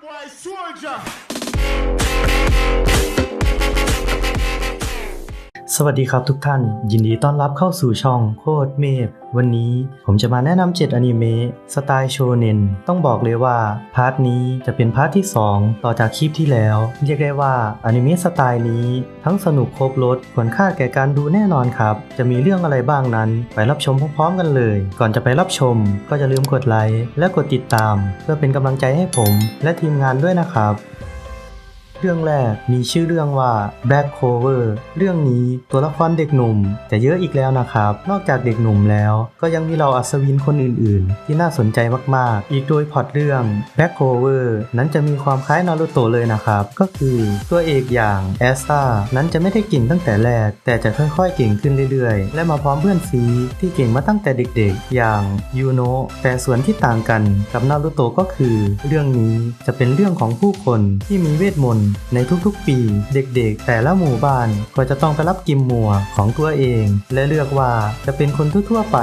boy soldier. สวัสดีครับทุกท่าน ยินดีต้อนรับเข้าสู่ช่องโคตรเมพวันนี้ผมจะมาแนะนำ7อนิเมะสไตล์โชเนนต้องบอกเลยว่า พาร์ทนี้จะเป็นพาร์ทที่ 2 ต่อจากคลิปที่แล้ว เรียกได้ว่าอนิเมะสไตล์นี้ ทั้งสนุกครบรถควรค่าแก่การดูแน่นอนครับ จะมีเรื่องอะไรบ้างนั้น ไปรับชมพร้อมๆกันเลย ก่อนจะไปรับชม ก็อย่าลืมกดไลค์และกดติดตาม เพื่อเป็นกำลังใจให้ผม และทีมงานด้วยนะครับ เรื่องแรกมีชื่อเรื่องว่า Black Clover เรื่องนี้ตัวละครเด็กหนุ่มแต่เยอะอีกแล้วนะครับ นอกจากเด็กหนุ่มแล้ว ก็ยังมีเราอัศวินคนอื่นๆ ที่น่าสนใจมากๆ อีกโดยพอตเรื่อง Black Clover นั้นจะมีความคล้ายนารูโตะเลยนะครับ ก็คือตัวเอกอย่างแอสตานั้นจะไม่ได้เก่งตั้งแต่แรก แต่จะค่อยๆเก่งขึ้นเรื่อยๆ และมาพร้อมเพื่อนซีที่เก่งมาตั้งแต่เด็กๆ อย่างยูโนะแต่ส่วนที่ต่างกันกับนารูโตะก็คือ เรื่องนี้จะเป็นเรื่องของผู้คนที่มีเวทมนต์ในทุกๆ ปี เด็กๆ แต่ละหมู่บ้านก็จะต้องไปรับกิมมัวของตัวเอง และเลือกว่าจะเป็นคนทั่วๆไป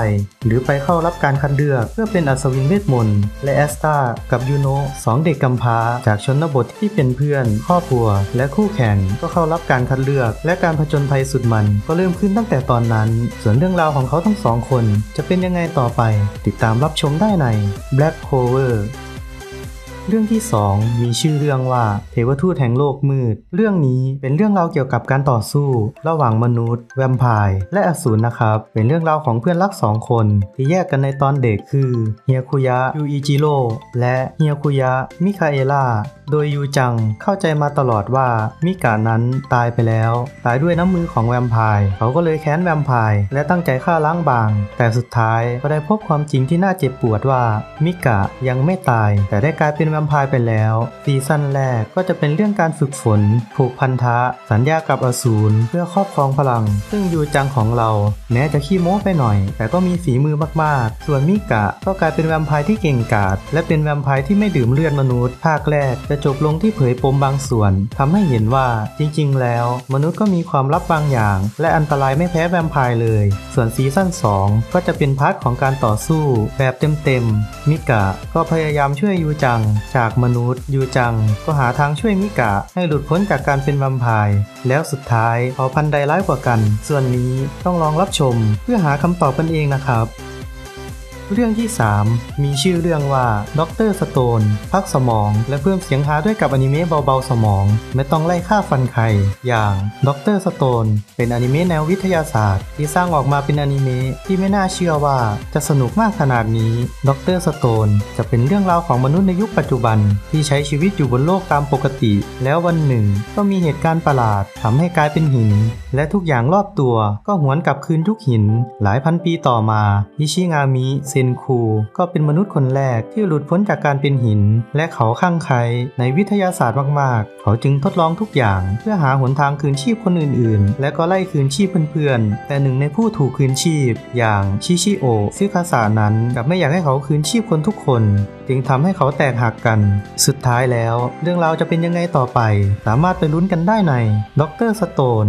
หรือไปเข้ารับการคัดเลือก เพื่อเป็นอัศวินเวทมนต์และแอสตากับยูโนะสองเด็กกำพร้า จากชนบทที่เป็นเพื่อน ครอบครัว และคู่แข่งก็เข้ารับการคัดเลือก และการผจญภัยสุดมัน ก็เริ่มขึ้นตั้งแต่ตอนนั้น ส่วนเรื่องราวของเขาทั้งสองคน จะเป็นยังไงต่อไป ติดตามรับชมได้ใน Black Clover เรื่องที่ 2 มีชื่อเรื่องว่าเทวทูตแห่งโลกมืด เรื่องนี้เป็นเรื่องราวเกี่ยวกับการต่อสู้ ระหว่างมนุษย์ แวมไพร์และอสูรนะครับ เป็นเรื่องราวของเพื่อนรักสองคนที่แยกกันในตอนเด็กคือเฮียคุยะยูอิจิโร่และเฮียคุยะมิคาเอล่าโดยยูจังเข้าใจมาตลอดว่ามิกานั้นตายไปแล้ว ตายด้วยน้ำมือของแวมไพร์เขาก็เลยแค้นแวมไพร์และตั้งใจฆ่าล้างบาง แต่สุดท้ายก็ได้พบความจริงที่น่าเจ็บปวดว่ามิกะยังไม่ตาย แต่ได้กลายเป็นแวมพร์ไปแล้ว ซีซั่นแรกก็จะเป็นเรื่องการฝึกฝน ผูกพันธะ สัญญากับอสูรเพื่อครอบครองพลัง ซึ่งยูจังของเรา แม้จะขี้โม้ไปหน่อย แต่ก็มีฝีมือมาก ๆ ส่วนมิกะก็กลายเป็นแวมไพร์ที่เก่งกาจและเป็นแวมไพร์ที่ไม่ดื่มเลือดมนุษย์ ภาคแรกจะจบลงที่เผยปมบางส่วนทำให้เห็นว่าจริง ๆ แล้ว มนุษย์ก็มีความลับบางอย่าง และอันตรายไม่แพ้แวมไพร์เลย ส่วนซีซั่น2 ก็จะเป็นพาร์ทของการต่อสู้ แบบเต็ม ๆ มิกะก็พยายามช่วยยูจังจากมนุษย์ยูจังก็หาทางช่วยมิกะให้หลุดพ้นจากการเป็นวัมไพายแล้วสุดท้ายเผ่าพันธุ์ใดร้ายกว่ากัน ส่วนนี้ต้องลองรับชมเพื่อหาคำตอบกันเองนะครับ เรื่องที่ 3 มีชื่อเรื่องว่าด็อกเตอร์สโตนพักสมอง และเพิ่มเสียงฮาด้วยกับอนิเมะเบาๆสมอง ไม่ต้องไล่ฆ่าฟันใคร อย่างด็อกเตอร์สโตนเป็นอนิเมะแนววิทยาศาสตร์ ที่สร้างออกมาเป็นอนิเมะที่ไม่น่าเชื่อว่าจะสนุกมากขนาดนี้ด็อกเตอร์สโตนจะเป็นเรื่องราวของมนุษย์ในยุคปัจจุบัน ที่ใช้ชีวิตอยู่บนโลกตามปกติ แล้ววันหนึ่ง ก็มีเหตุการณ์ประหลาดทำให้กลายเป็นหิน และทุกอย่างรอบตัวก็หวนกลับคืนยุคหิน หลายพันปีต่อมา อิชิงามิเซซนคู ก็เป็นมนุษย์คนแรกที่หลุดพ้นจากการเป็นหิน และเขาข้างใครในวิทยาศาสตร์มากๆ เขาจึงทดลองทุกอย่าง เพื่อหาหนทางคืนชีพคนอื่นๆ และก็ไล่คืนชีพเพื่อนๆ แต่หนึ่งในผู้ถูกคืนชีพ อย่างชิชิโอซึคาสานั้นกลับไม่อยากให้เขาคืนชีพคนทุกคน จึงทำให้เขาแตกหักกัน สุดท้ายแล้ว เรื่องราวจะเป็นยังไงต่อไป สามารถไปลุ้นกันได้ในด็อกเตอร์สโตน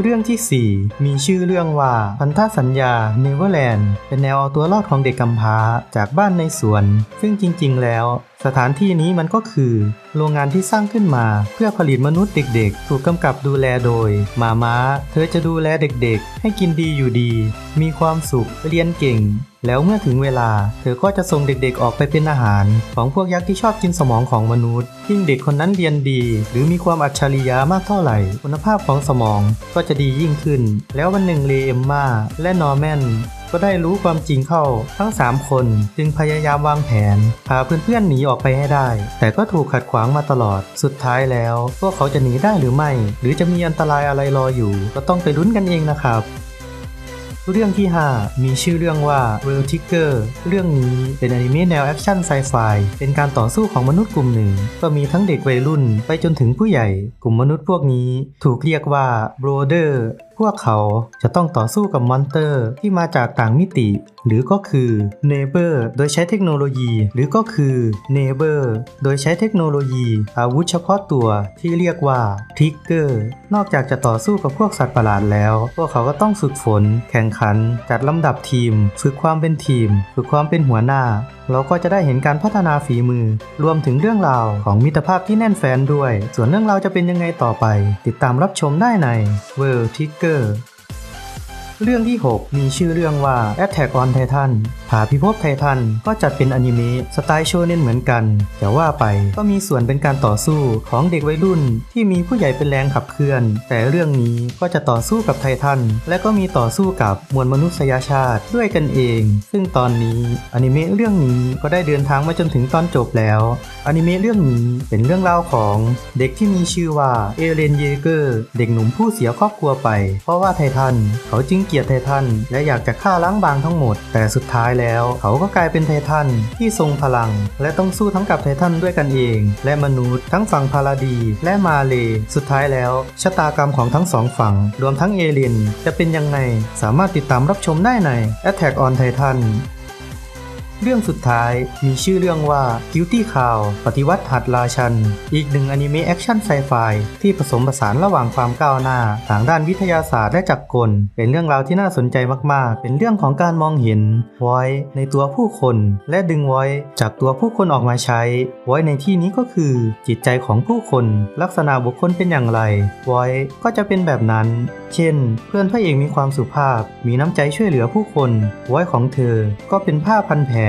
เรื่องที่ 4 มีชื่อเรื่องว่าพันธสัญญาเนเวอร์แลนด์เป็นแนวเอาตัวรอดของเด็กกำพร้าจากบ้านในสวน ซึ่งจริง ๆ แล้ว สถานที่นี้มันก็คือ โรงงานที่สร้างขึ้นมาเพื่อผลิตมนุษย์เด็กๆ ถูกกำกับดูแลโดย มาม้า เธอจะดูแลเด็กๆ ให้กินดีอยู่ดี มีความสุขเรียนเก่ง แล้วเมื่อถึงเวลา เธอก็จะส่งเด็กๆออกไปเป็นอาหาร ของพวกยักษ์ที่ชอบกินสมองของมนุษย์ ยิ่งเด็กคนนั้นเรียนดี หรือมีความอัจฉริยะมากเท่าไหร่ คุณภาพของสมองก็จะดียิ่งขึ้น แล้ววันหนึ่งเลเอมมาและนอร์แมน ก็ได้รู้ความจริงเข้าทั้ง 3 คนจึงพยายามวางแผน พาเพื่อนๆหนีออกไปให้ได้ แต่ก็ถูกขัดขวางมาตลอด สุดท้ายแล้ว พวกเขาจะหนีได้หรือไม่ หรือจะมีอันตรายอะไรรออยู่ ก็ต้องไปลุ้นกันเองนะครับเรื่องที่ 5 มีชื่อเรื่องว่า World Trigger เรื่องนี้เป็นอนิเมะแนวแอคชั่นไซไฟ เป็นการต่อสู้ของมนุษย์กลุ่มหนึ่ง ก็มีทั้งเด็กวัยรุ่นไปจนถึงผู้ใหญ่ กลุ่มมนุษย์พวกนี้ถูกเรียกว่า Brother พวกเขาจะต้องต่อสู้กับมอนเตอร์ที่มาจากต่างมิติ หรือก็คือ Neighbor โดยใช้เทคโนโลยี หรือก็คือ Neighbor โดยใช้เทคโนโลยี อาวุธเฉพาะตัวที่เรียกว่า Trigger นอกจากจะต่อสู้กับพวกสัตว์ประหลาดแล้ว พวกเขาก็ต้องฝึกฝน แข่งขัน จัดลำดับทีม ฝึกความเป็นทีม ฝึกความเป็นหัวหน้า เราก็จะได้เห็นการพัฒนาฝีมือ รวมถึงเรื่องราวของมิตรภาพที่แน่นแฟนด้วย ส่วนเรื่องราวจะเป็นยังไงต่อไป ติดตามรับชมได้ใน World Trigger เรื่องที่ 6 มีชื่อเรื่องว่า Attack on Titan ผาพิภพไททันก็จัดเป็นอนิเมะสไตล์โชเน้นเหมือนกัน แต่ว่าไปก็มีส่วนเป็นการต่อสู้ของเด็กวัยรุ่น ที่มีผู้ใหญ่เป็นแรงขับเคลื่อน แต่เรื่องนี้ก็จะต่อสู้กับไททัน และก็มีต่อสู้กับมวลมนุษยชาติด้วยกันเอง ซึ่งตอนนี้อนิเมะเรื่องนี้ก็ได้เดินทางมาจนถึงตอนจบแล้วอนิเมะเรื่องนี้เป็นเรื่องราวของเด็กที่มีชื่อว่าเอเลนเยเกอร์ เด็กหนุ่มผู้เสียครอบครัวไป เพราะว่าไททัน เขาจึงเกลียดไททัน และอยากจะฆ่าล้างบางทั้งหมด แต่สุดท้ายแล้วเขาก็กลายเป็นไททันที่ทรงพลัง และต้องสู้ทั้งกับไททันด้วยกันเอง และมนุษย์ทั้งฝั่งพาราดี และมาเล สุดท้ายแล้ว ชะตากรรมของทั้งสองฝั่ง รวมทั้งเอเลนจะเป็นยังไง สามารถติดตามรับชมได้ใน Attack on Titan เรื่องสุดท้ายมีชื่อเรื่องว่า Guilty Cow ปฏิวัติหัดราชัน อีกหนึ่งอนิเมะแอคชั่นไซไฟที่ผสมผสานระหว่างความก้าวหน้าทางด้านวิทยาศาสตร์และจักรกล เป็นเรื่องราวที่น่าสนใจมาก ๆ เป็นเรื่องของการมองเห็นไว้ในตัวผู้คน และดึงไว้จากตัวผู้คนออกมาใช้ ไว้ในที่นี้ก็คือ จิตใจของผู้คน ลักษณะบุคคลเป็นอย่างไร ไว้ก็จะเป็นแบบนั้น เช่น เพื่อนพระเอกมีความสุภาพ มีน้ำใจช่วยเหลือผู้คน ไว้ของเธอก็เป็นผ้าพันแผล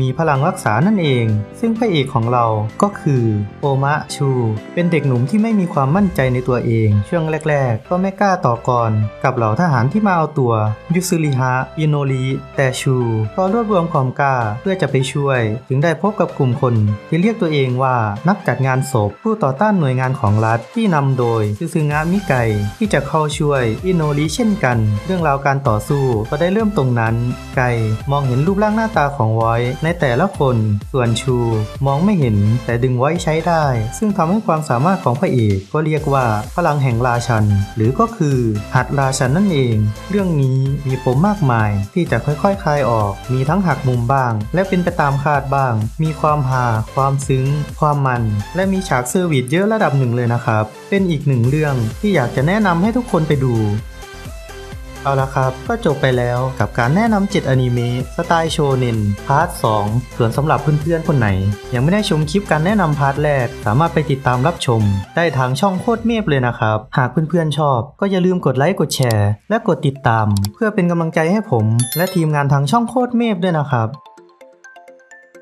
มีพลังรักษานั่นเอง ซึ่งพระเอกของเราก็คือโอมะชู เป็นเด็กหนุ่มที่ไม่มีความมั่นใจในตัวเอง ช่วงแรก ๆ ก็ไม่กล้าต่อกรกับเหล่าทหารที่มาเอาตัว ยุซึริฮะอิโนริแต่ชูก็รวบรวมความกล้าเพื่อจะไปช่วย ถึงได้พบกับกลุ่มคนที่เรียกตัวเองว่านักจัดงานศพผู้ต่อต้านหน่วยงานของรัฐที่นำโดยซึซึงะมิไกที่จะเข้าช่วยอิโนริเช่นกัน เรื่องราวการต่อสู้ก็ได้เริ่มตรงนั้น ไกมองเห็นรูปร่างหน้าตาของวอไว้ในแต่ละคน ส่วนชู มองไม่เห็นแต่ดึงไว้ใช้ได้ ซึ่งทำให้ความสามารถของพระเอกก็เรียกว่าพลังแห่งราชัน หรือก็คือหัดราชันนั่นเอง เรื่องนี้มีปมมากมายที่จะค่อยๆคลายออก มีทั้งหักมุมบ้าง และเป็นไปตามคาดบ้าง มีความฮาความซึ้ง ความมัน และมีฉากเซอร์วิสเยอะระดับหนึ่งเลยนะครับ เป็นอีกหนึ่งเรื่องที่อยากจะแนะนำให้ทุกคนไปดู เอาละครับ ก็จบไปแล้วกับการแนะนำ7อนิเมะสไตล์โชเน็นพาร์ท 2 ส่วนสำหรับเพื่อนๆ คนไหน ยังไม่ได้ชมคลิปการแนะนำพาร์ทแรก สามารถไปติดตามรับชม ได้ทางช่องโคตรเมฟเลยนะครับ หากเพื่อนๆ ชอบ ก็อย่าลืมกดไลค์กดแชร์ และกดติดตาม เพื่อเป็นกำลังใจให้ผม และทีมงานทางช่องโคตรเมฟด้วยนะครับ